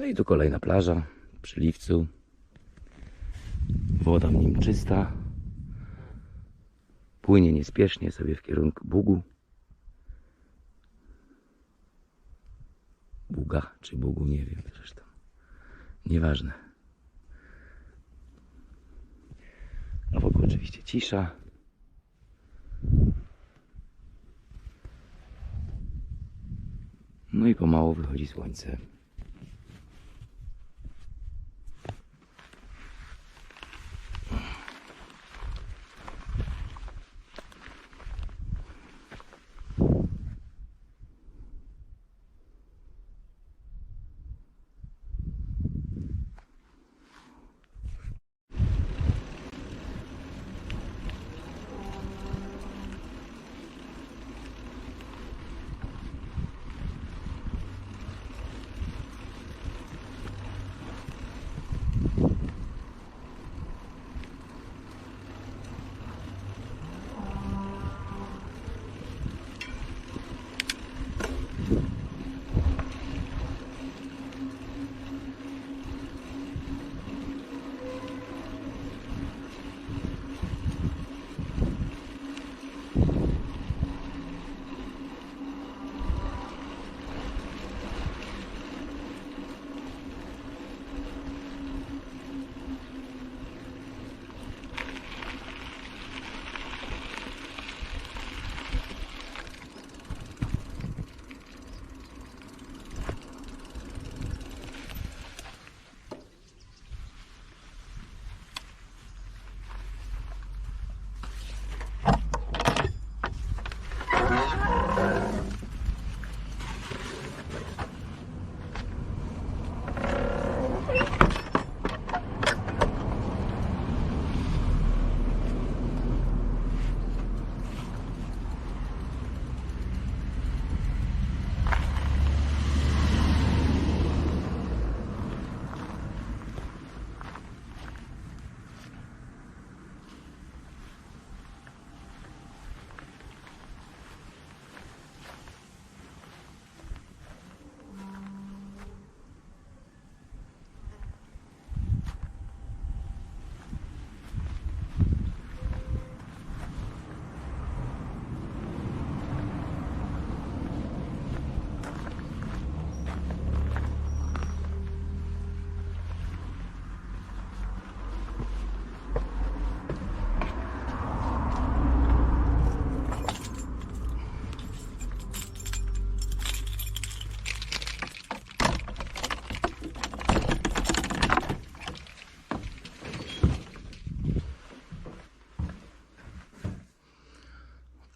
No i tu kolejna plaża przy Liwcu. Woda w nim czysta. Płynie niespiesznie sobie w kierunku Bugu. Buga czy Bugu, nie wiem zresztą. Nieważne. A wokół oczywiście cisza. No i pomału wychodzi słońce.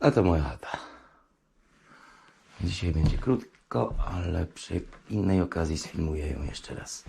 A to moja chata. Dzisiaj będzie krótko, ale przy innej okazji sfilmuję ją jeszcze raz.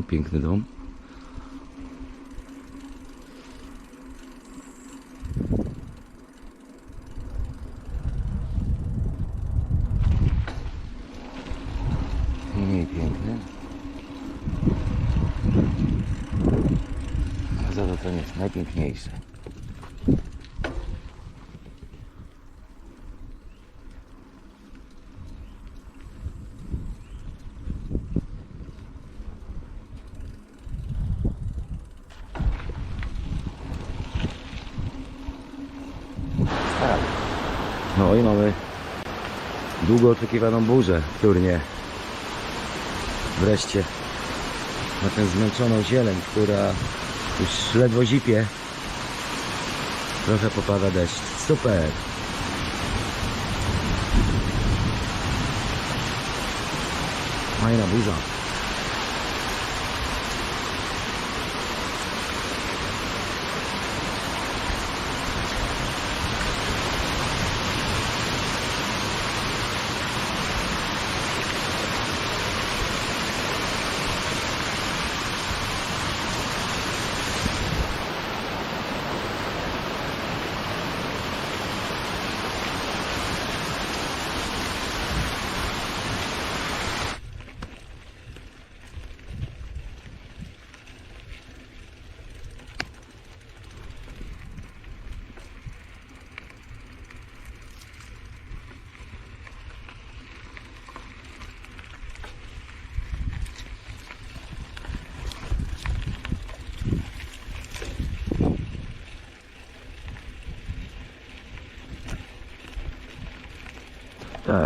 No, Piękny dom. Mniej piękny. Za to ten jest najpiękniejszy. No i mamy długo oczekiwaną burzę w Turnie. Wreszcie na tę zmęczoną zieleń, która już ledwo zipie. Trochę popada deszcz. Super! Fajna burza.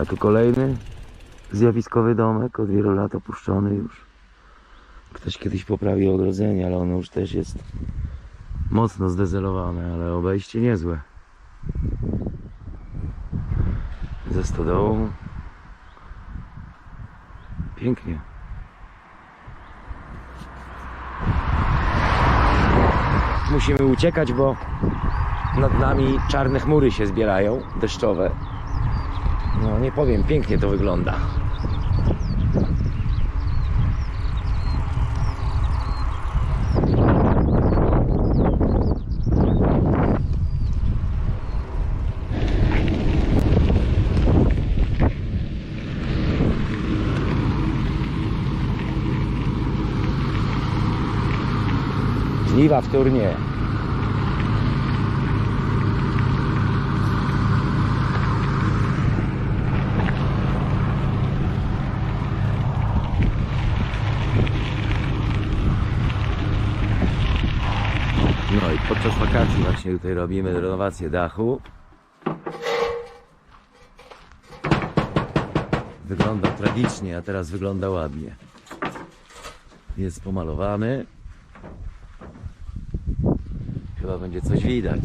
A tu kolejny zjawiskowy domek, od wielu lat opuszczony już. Ktoś kiedyś poprawił ogrodzenie, ale ono już też jest mocno zdezelowane, ale obejście niezłe. Ze stodołą. Pięknie. Musimy uciekać, bo nad nami czarne chmury się zbierają, deszczowe. No nie powiem, pięknie to wygląda. Żniwa w turnie. No i podczas wakacji właśnie tutaj robimy renowację dachu. Wygląda tragicznie, a teraz wygląda ładnie. Jest pomalowany. Chyba będzie coś widać.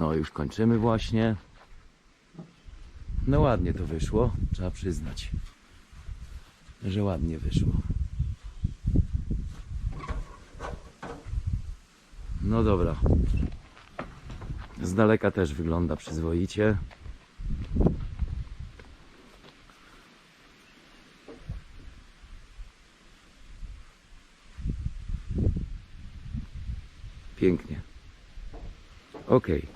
No już kończymy właśnie. No ładnie to wyszło, trzeba przyznać że ładnie wyszło. No dobra. Z daleka też wygląda przyzwoicie. Pięknie. Okej.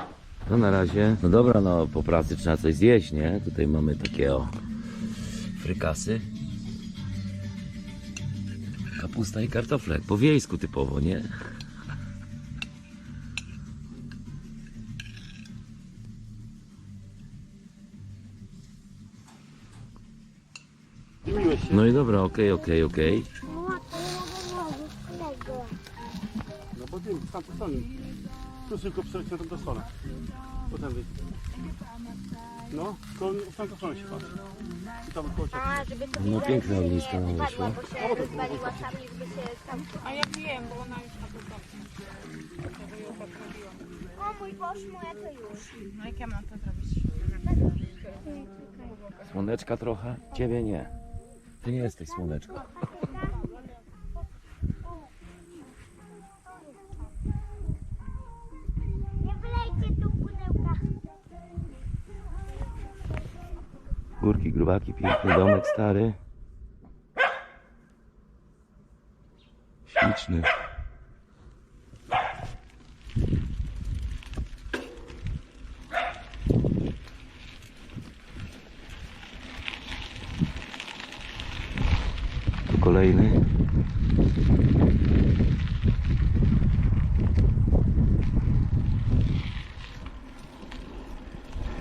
To na razie. No dobra, no po pracy trzeba coś zjeść, nie? Tutaj mamy takie o frykasy. Kapusta i kartofle. Po wiejsku typowo, nie? No i dobra, okej, okej, okej. No bo z tamtej strony. Tu tylko przejść na tamtą stronę. Potem wyjść. No, tylko w tamtą stronę się patrzy. I tam koło ciebie. A, żeby to No piękne ognisko nam wyszło. bo się rozwaliła sami, żeby się tam... A ja wiem, bo ona już na robiłam. O mój Boż, moja to już. No jak ja mam to zrobić? Słoneczka trochę? Ciebie nie. Ty nie jesteś słoneczko. Górki, grubaki, piękny domek stary. Śliczny. Tu kolejny.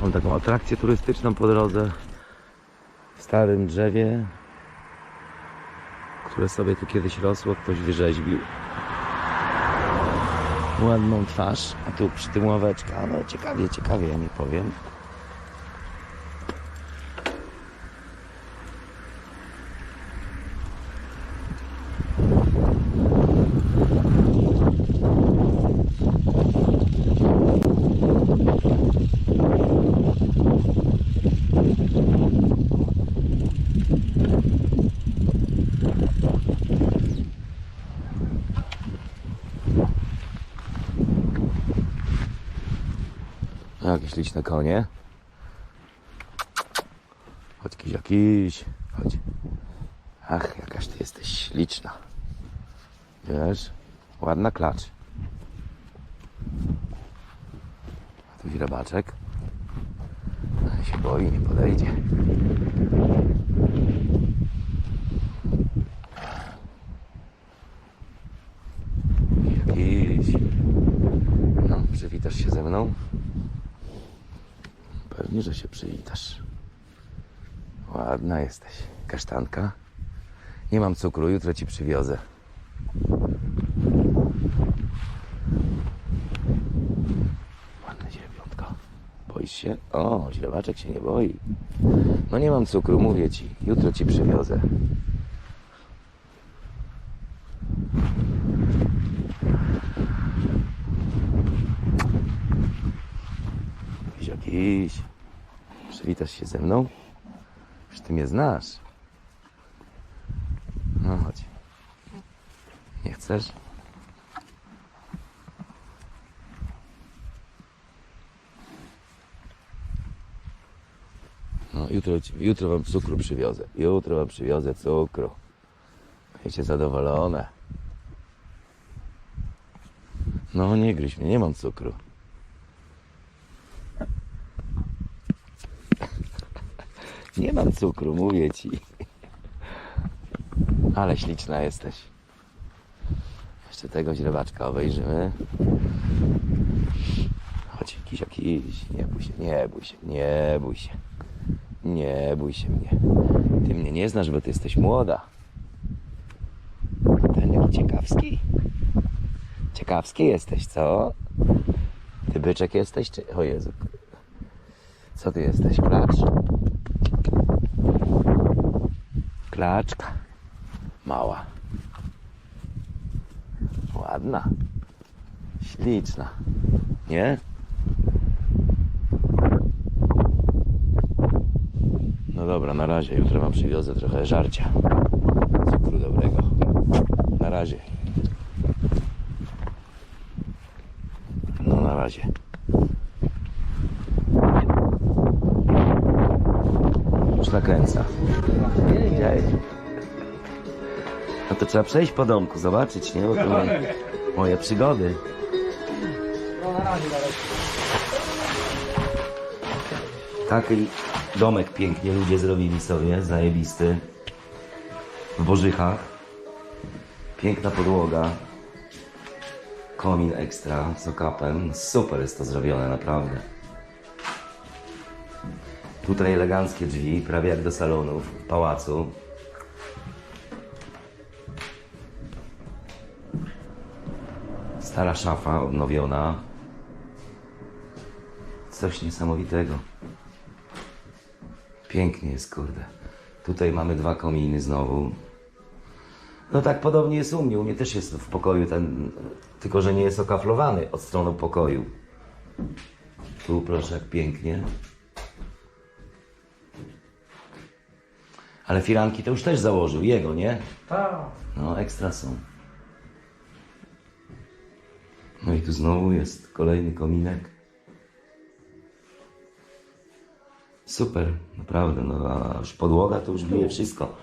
Mam taką atrakcję turystyczną po drodze starym drzewie, które sobie tu kiedyś rosło, ktoś wyrzeźbił. Ładną twarz, a tu przy tym ławeczka, no ciekawie, ciekawie, ja nie powiem. Liczne konie. Chodź kiś jakiś, chodź. Ach, jakaż ty jesteś śliczna. Wiesz, ładna klacz. A tu źrebaczek. Ale się boi, nie podejdzie. Jakiś. No, przywitasz się ze mną? pewni, że się przywitasz. Ładna jesteś. Kasztanka. Nie mam cukru, jutro ci przywiozę. Ładne dziewiątka. Boisz się? O, źrebaczek się nie boi. No nie mam cukru, mówię ci. Jutro ci przywiozę. Jakiś. Przywitasz się ze mną? Już ty mnie znasz. No chodź. Nie chcesz? No, jutro, jutro wam cukru przywiozę. Jutro wam przywiozę cukru. Będziecie zadowolone. No, nie gryź mnie, nie mam cukru. Nie mam cukru, mówię ci. Ale śliczna jesteś. Jeszcze tego źrebaczka obejrzymy. Chodź, kizio, kiś. Nie bój się, nie bój się, nie bój się. Nie bój się mnie. Ty mnie nie znasz, bo ty jesteś młoda. Ten jaki ciekawski. Ciekawski jesteś, co? Ty byczek jesteś, czy... O Jezu. Co ty jesteś, klacz? Klaczka. Mała. Ładna. Śliczna. Nie? No dobra, na razie. Jutro wam przywiozę trochę żarcia. Cukru dobrego. Na razie. No na razie. Już nakręca. No to trzeba przejść po domku, zobaczyć, nie? Bo to moje, moje przygody. Taki domek pięknie ludzie zrobili sobie, zajebisty. W Bożychach. Piękna podłoga. Komin ekstra z okapem. Super jest to zrobione, naprawdę. Tutaj eleganckie drzwi, prawie jak do salonu w pałacu. Stara szafa odnowiona. Coś niesamowitego. Pięknie jest, kurde. Tutaj mamy dwa kominy znowu. No tak podobnie jest u mnie. U mnie też jest w pokoju ten, tylko że nie jest okaflowany od strony pokoju. Tu proszę, jak pięknie. Ale firanki to już też założył, jego, nie? Tak. No, ekstra są. No i tu znowu jest kolejny kominek. Super, naprawdę. No, a już podłoga to już bije wszystko.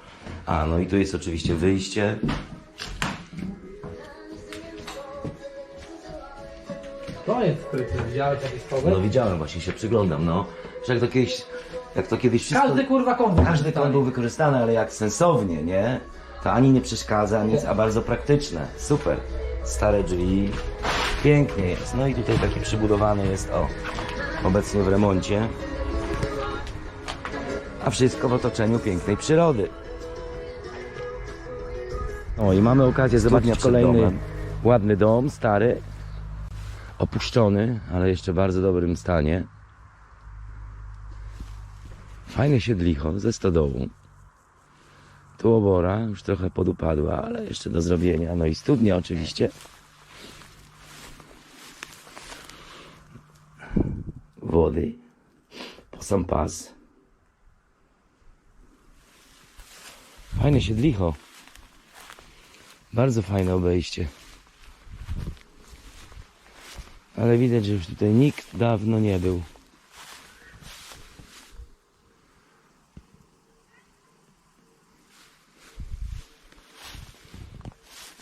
A, no i tu jest oczywiście wyjście. To jest skryty, widziałeś jakiś No powód? widziałem, właśnie się przyglądam, no. Że jak to kiedyś, jak to kiedyś wszystko... Każdy kurwa kąt. Każdy kąt był wykorzystany, ale jak sensownie, nie? To ani nie przeszkadza, nic, a bardzo praktyczne. Super. Stare drzwi. Pięknie jest. No i tutaj taki przybudowany jest, o, obecnie w remoncie. A wszystko w otoczeniu pięknej przyrody. O, i mamy okazję zobaczyć kolejny domem. ładny dom, stary. Opuszczony, ale jeszcze w bardzo dobrym stanie. Fajne siedlicho ze stodołą. Tu obora już trochę podupadła, ale jeszcze do zrobienia. No i studnia oczywiście. Wody. Po sam pas. Fajne siedlicho. Bardzo fajne obejście. Ale widać, że już tutaj nikt dawno nie był.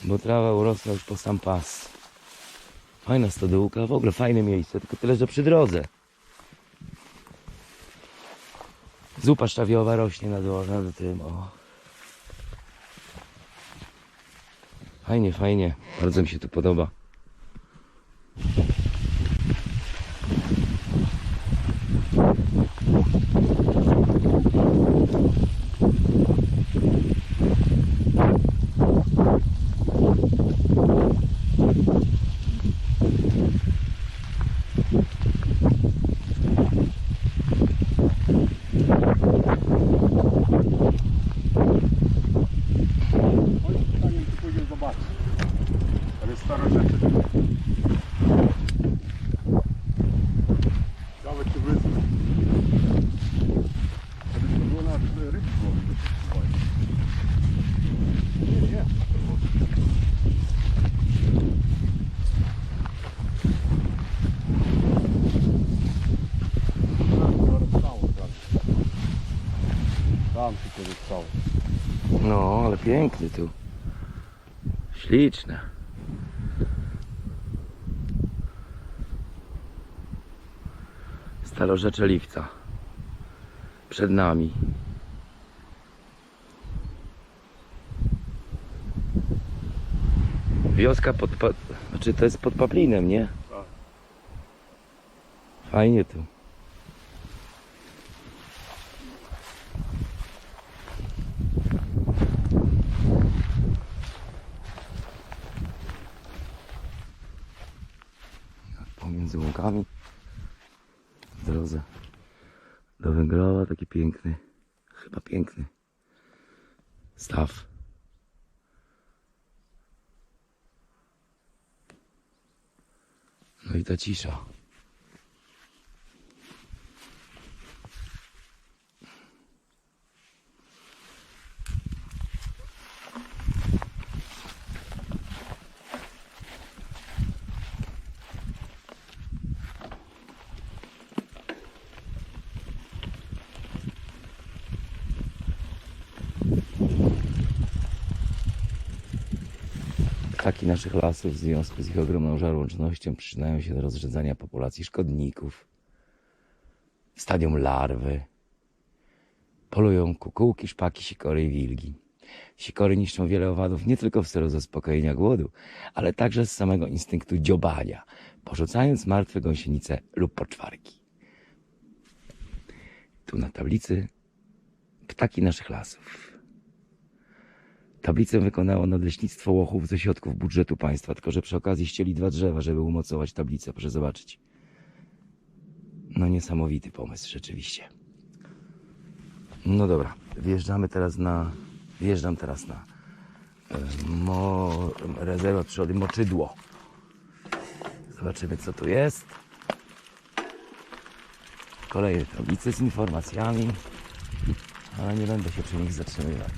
bo trawa urosła już po sam pas. Fajna stodółka, w ogóle fajne miejsce, tylko tyle, że przy drodze. Zupa szczawiowa rośnie na dworze, nad tym, o. Fajnie, fajnie, bardzo mi się tu podoba. Kiedyś stało. No, ale piękny tu. Śliczne. Starorzecze Liwca. Przed nami. Wioska pod... Pa... Znaczy to jest pod Paplinem, nie? Tak. Fajnie tu. Pomiędzy łukami w drodze do Węgrowa taki piękny, chyba piękny staw. No i ta cisza. Ptaki naszych lasów w związku z ich ogromną żarłocznością przyczyniają się do rozrzedzania populacji szkodników. Stadium larwy. Polują kukułki, szpaki, sikory i wilgi. Sikory niszczą wiele owadów nie tylko w celu zaspokojenia głodu, ale także z samego instynktu dziobania, porzucając martwe gąsienice lub poczwarki. Tu na tablicy ptaki naszych lasów. Tablicę wykonało Nadleśnictwo Łochów ze środków budżetu państwa, tylko że przy okazji ścieli dwa drzewa, żeby umocować tablicę. Proszę zobaczyć. No niesamowity pomysł, rzeczywiście. No dobra, wjeżdżamy teraz na... Wjeżdżam teraz na e, mo, rezerwat przyrody Moczydło. Zobaczymy, co tu jest. Kolejne tablice z informacjami, ale nie będę się przy nich zatrzymywać.